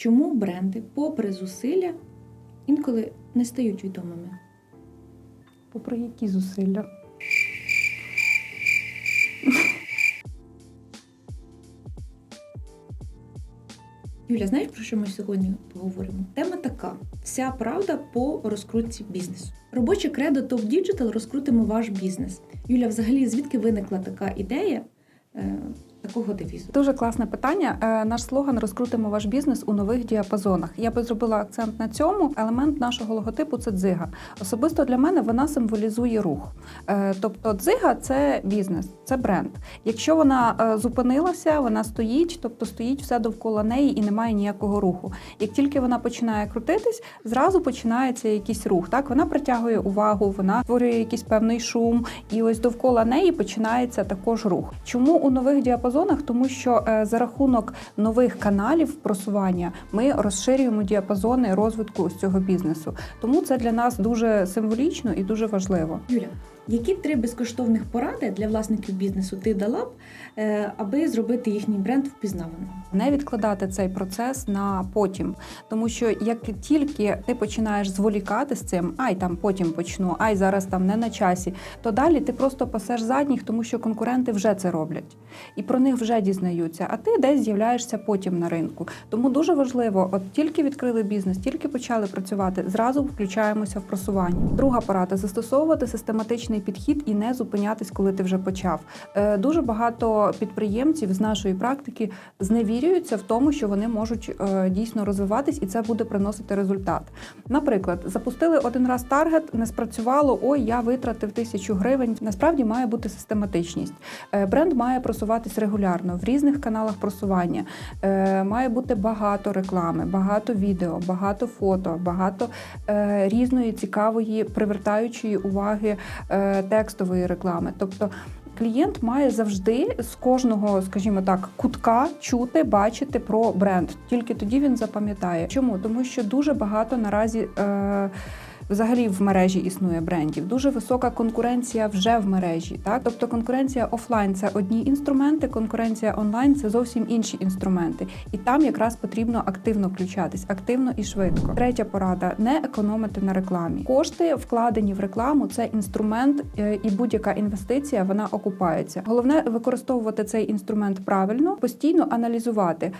Чому бренди, попри зусилля, інколи не стають відомими? Попри які зусилля? Юля, знаєш про що ми сьогодні поговоримо? Тема така: вся правда по розкрутці бізнесу. Робоче кредо Top Digital розкрутимо ваш бізнес. Юля, взагалі, звідки виникла така ідея е, такого девізу? Дуже класне питання. Е, Наш слоган розкрутимо ваш бізнес у нових діапазонах. Я би зробила акцент на цьому. Елемент нашого логотипу це дзига. Особисто для мене вона символізує рух. Е, Тобто, дзига це бізнес, це бренд. Якщо вона е, зупинилася, вона стоїть, тобто стоїть все довкола неї і немає ніякого руху. Як тільки вона починає крутитись, зразу починається якийсь рух. Так вона притягує увагу, вона створює якийсь певний шум, і ось довкола неї починається також рух. Чому у нових діапазонах? Тому що е, за рахунок нових каналів просування ми розширюємо діапазони розвитку ось цього бізнесу. Тому це для нас дуже символічно і дуже важливо. Юля, які три безкоштовних поради для власників бізнесу ти дала б, е, аби зробити їхній бренд впізнаваним? не відкладати цей процес на потім. Тому що як тільки ти починаєш зволікати з цим, ай там потім почну, ай зараз там не на часі, то далі ти просто пасеш задніх, тому що конкуренти вже це роблять і про них вже дізнаються. А ти десь з'являєшся потім на ринку. Тому дуже важливо, от тільки відкрили бізнес, тільки почали працювати, зразу включаємося в просування. Друга порада застосовувати систематичний підхід і не зупинятись, коли ти вже почав. Е, Дуже багато підприємців з нашої практики зневірюються в тому, що вони можуть е, дійсно розвиватись, і це буде приносити результат. Наприклад, запустили один раз таргет, не спрацювало. Ой, я витратив тисячу гривень. Насправді має бути систематичність. Е, Бренд має просуватись регулярно в різних каналах просування. Має бути багато реклами, багато відео, багато фото, багато різної цікавої, привертаючої уваги текстової реклами. Тобто клієнт має завжди з кожного, скажімо так, кутка чути, бачити про бренд. Тільки тоді він запам'ятає. Чому? Тому що дуже багато наразі. Е, Взагалі в мережі існує брендів. Дуже висока конкуренція вже в мережі. Так, тобто конкуренція офлайн це одні інструменти, конкуренція онлайн це зовсім інші інструменти. І там якраз потрібно активно включатись, активно і швидко. Третя порада не економити на рекламі. Кошти вкладені в рекламу це інструмент, е, і будь-яка інвестиція вона окупається. Головне використовувати цей інструмент правильно, постійно аналізувати.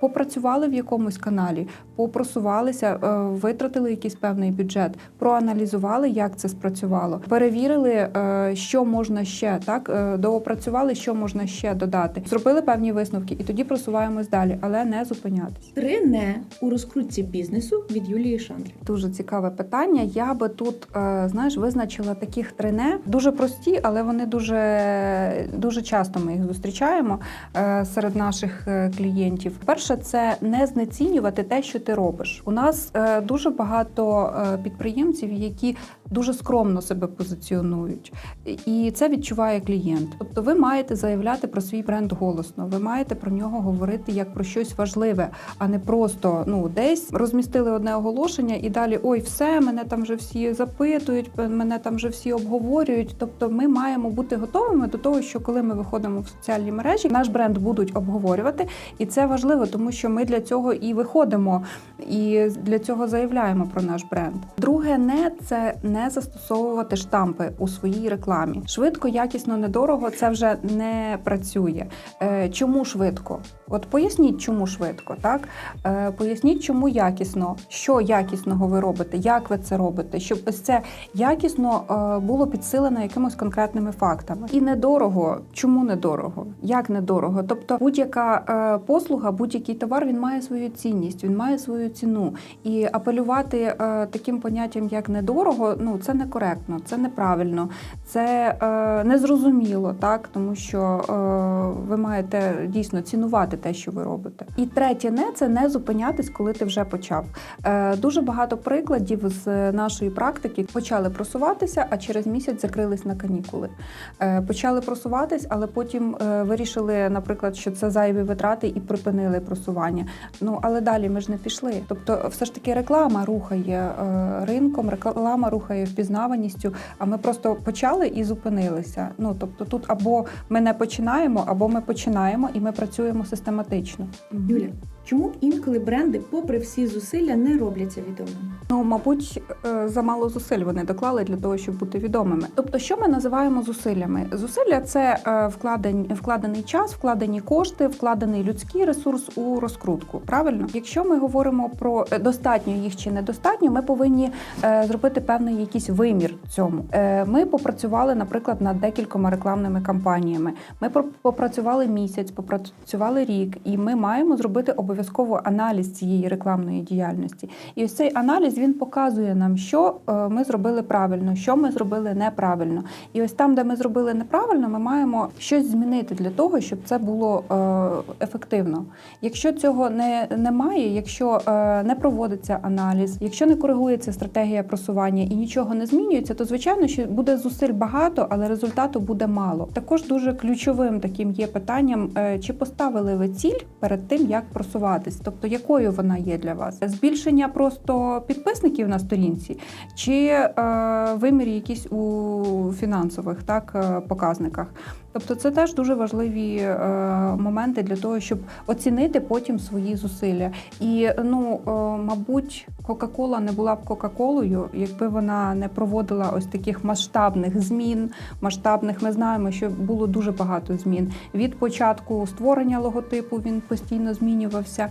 Попрацювали в якомусь каналі, попросувалися, е, витратили якийсь певний бюджет, проаналізували, як це спрацювало, перевірили, е, що можна ще так, е, доопрацювали, що можна ще додати. Зробили певні висновки, і тоді просуваємось далі, але не зупинятись. Три не у розкрутці бізнесу від Юлії Шандрі. Дуже цікаве питання. Я би тут знаєш визначила таких три не дуже прості, але вони дуже, дуже часто ми їх зустрічаємо серед наших клієнтів. Перше, це не знецінювати те, що ти робиш. У нас е, дуже багато е, підприємців, які дуже скромно себе позиціонують, і це відчуває клієнт. Тобто, ви маєте заявляти про свій бренд голосно. Ви маєте про нього говорити як про щось важливе, а не просто ну десь розмістили одне оголошення і далі ой, все, мене там вже всі запитують, мене там вже всі обговорюють. Тобто, ми маємо бути готовими до того, що коли ми виходимо в соціальні мережі, наш бренд будуть обговорювати, і це важливо, тому що ми для цього і виходимо, і для цього заявляємо про наш бренд. Друге, не це не застосовувати штампи у своїй рекламі. Швидко, якісно, недорого це вже не працює. Е, Чому швидко? От поясніть, чому швидко, так е, поясніть, чому якісно, що якісного ви робите, як ви це робите, щоб це якісно е, було підсилено якимось конкретними фактами. І недорого. Чому недорого? Як недорого? Тобто будь-яка е, послуга, будь-який товар він має свою цінність, він має свою ціну. І апелювати е, таким поняттям, як недорого, ну це некоректно, це неправильно, це незрозуміло, так тому що ви маєте дійсно цінувати те, що ви робите. І третє, не це не зупинятись, коли ти вже почав. Е, дуже багато прикладів з нашої практики почали просуватися, а через місяць закрились на канікули. Е, почали просуватись, але потім е, вирішили, наприклад, що це зайві витрати і припинили просування. Ну але далі ми ж не пішли. Тобто, все ж таки, реклама рухає е, ринком, реклама рухає впізнаваністю. А ми просто почали і зупинилися. Ну тобто, тут або ми не починаємо, або ми починаємо і ми працюємо систематично. Юля, Чому інколи бренди, попри всі зусилля, не робляться відомими? Ну, мабуть, е, замало зусиль вони доклали для того, щоб бути відомими. Тобто, що ми називаємо зусиллями? Зусилля це е, вкладень, вкладений час, вкладені кошти, вкладений людський ресурс у розкрутку. Правильно, якщо ми говоримо про е, достатньо їх чи недостатньо, ми повинні зробити певний якийсь вимір цьому. Ми попрацювали, наприклад, над декількома рекламними кампаніями. Ми попрацювали місяць, попрацювали рік, і ми маємо зробити обов'язково аналіз цієї рекламної діяльності. І ось цей аналіз він показує нам, що е, ми зробили правильно, що ми зробили неправильно. І ось там, де ми зробили неправильно, ми маємо щось змінити для того, щоб це було е, ефективно. Якщо цього не, немає, якщо е, не проводиться аналіз, якщо не коригується стратегія просування і нічого не змінюється, то звичайно, що буде зусиль багато, але результату буде мало. Також дуже ключовим таким є питанням, чи поставили ви ціль перед тим, як просуватись, тобто якою вона є для вас? Збільшення просто підписників на сторінці, чи е, вимір якісь у фінансових так е, показниках. Тобто це теж дуже важливі е, моменти для того, щоб оцінити потім свої зусилля. І ну, е, мабуть, Кока-Кола не була б Кока-Колою, якби вона не проводила ось таких масштабних змін. Масштабних ми знаємо, що було дуже багато змін. Від початку створення логотипу він постійно змінювався,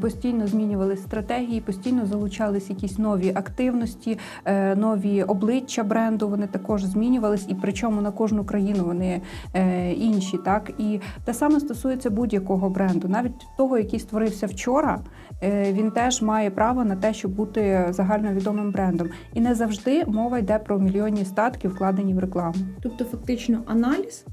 постійно змінювалися стратегії, постійно залучались якісь нові активності, е, нові обличчя бренду. Вони також змінювались, і причому на кожну країну вони е, інші. Так і те саме стосується будь-якого бренду, навіть того, який створився вчора. е, Він теж має право на те, щоб бути загальновідомим брендом, і не завжди мова йде про мільйонні статки, вкладені в рекламу. Тобто, фактично, аналіз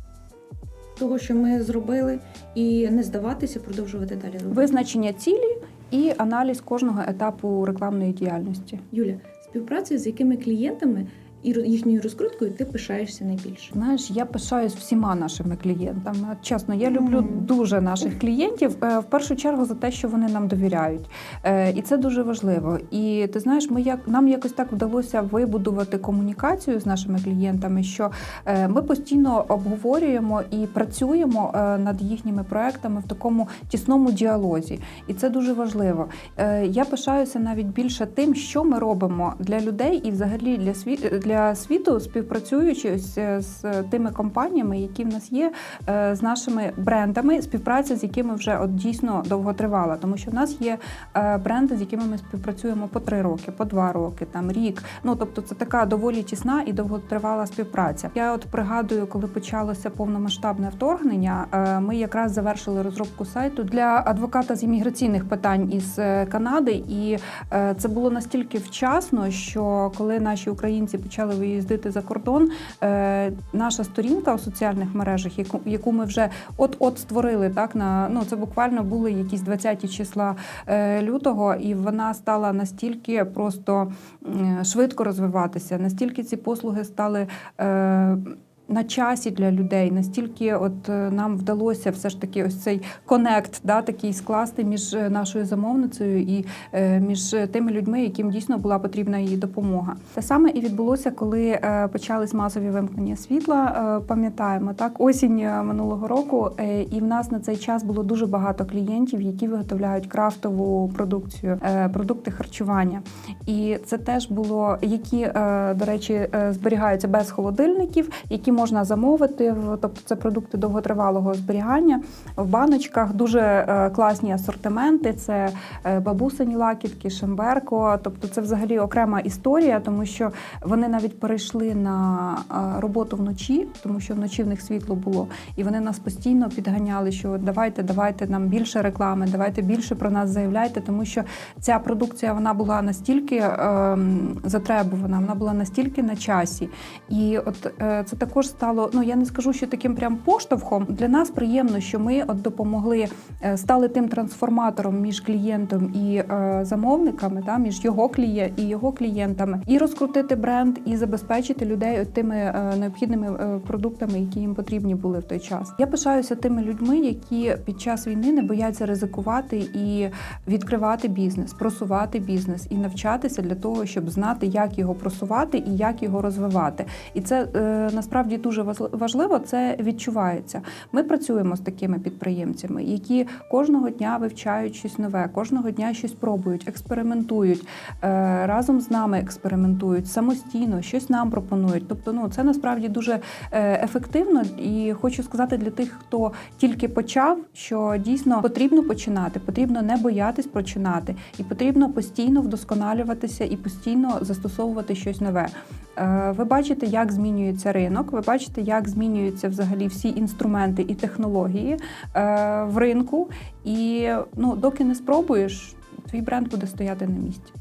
того, що ми зробили, і не здаватися, продовжувати далі робити. Визначення цілі і аналіз кожного етапу рекламної діяльності. Юля, співпрацею з якими клієнтами і їхньою розкруткою ти пишаєшся найбільше? Знаєш, я пишаюсь всіма нашими клієнтами. Чесно, я люблю Мгм. дуже наших клієнтів е, в першу чергу за те, що вони нам довіряють, Е, і це дуже важливо. І ти знаєш, ми як нам якось так вдалося вибудувати комунікацію з нашими клієнтами, що е, ми постійно обговорюємо і працюємо над їхніми проектами в такому тісному діалозі, і це дуже важливо. Я пишаюся навіть більше тим, що ми робимо для людей і взагалі для світу для світу, співпрацюючи е, з тими компаніями, які в нас є, е, з нашими брендами, співпраця з якими вже от дійсно довго тривала. Тому що в нас є е, бренди, з якими ми співпрацюємо по три роки, по два роки, там рік. Ну тобто, це така доволі тісна і довготривала співпраця. Я от пригадую, коли почалося повномасштабне вторгнення, ми якраз завершили розробку сайту для адвоката з імміграційних питань із Канади, і це було настільки вчасно, що коли наші українці почали виїздити за кордон, е, наша сторінка у соціальних мережах, яку, яку ми вже от-от створили, так на ну це буквально були якісь 20 числа е, лютого, і вона стала настільки просто швидко розвиватися, настільки ці послуги стали. На часі для людей настільки, от е, нам вдалося все ж таки ось цей конект, да, такий скласти між е, нашою замовницею і е, між тими людьми, яким дійсно була потрібна її допомога. Те саме і відбулося, коли почались масові вимкнення світла. Пам'ятаємо так, осінь минулого року, і в нас на цей час було дуже багато клієнтів, які виготовляють крафтову продукцію, продукти харчування. І це теж було, які, до речі, зберігаються без холодильників, які можна замовити. Тобто це продукти довготривалого зберігання в баночках. Дуже е, класні асортименти. Це е, бабусині лакітки, шемберко. Тобто, це взагалі окрема історія, тому що вони навіть перейшли на е, роботу вночі, тому що вночі в них світло було, і вони нас постійно підганяли, що давайте, давайте нам більше реклами, давайте більше про нас заявляйте, тому що ця продукція вона була настільки ем, затребувана, вона була настільки на часі. І от е, це також стало. Ну я не скажу, що таким прям поштовхом для нас приємно, що ми от допомогли, е, стали тим трансформатором між клієнтом і е, замовниками, та між його кліє і його клієнтами, і розкрутити бренд, і забезпечити людей тими е, необхідними е, продуктами, які їм потрібні були в той час. Я пишаюся тими людьми, які під час війни не бояться ризикувати і відкривати бізнес, просувати бізнес і навчатися для того, щоб знати, як його просувати і як його розвивати. І це е, насправді дуже важливо, це відчувається. Ми працюємо з такими підприємцями, які кожного дня вивчають щось нове, кожного дня щось пробують, експериментують е, разом з нами експериментують самостійно, щось нам пропонують. Тобто, ну це насправді дуже е, ефективно. І хочу сказати для тих, хто тільки почав, що дійсно потрібно починати, потрібно не боятись починати, і потрібно постійно вдосконалюватися і постійно застосовувати щось нове. Е, Ви бачите, як змінюється ринок. Ви бачите, як змінюються взагалі всі інструменти і технології е, в ринку. І ну, доки не спробуєш, твій бренд буде стояти на місці.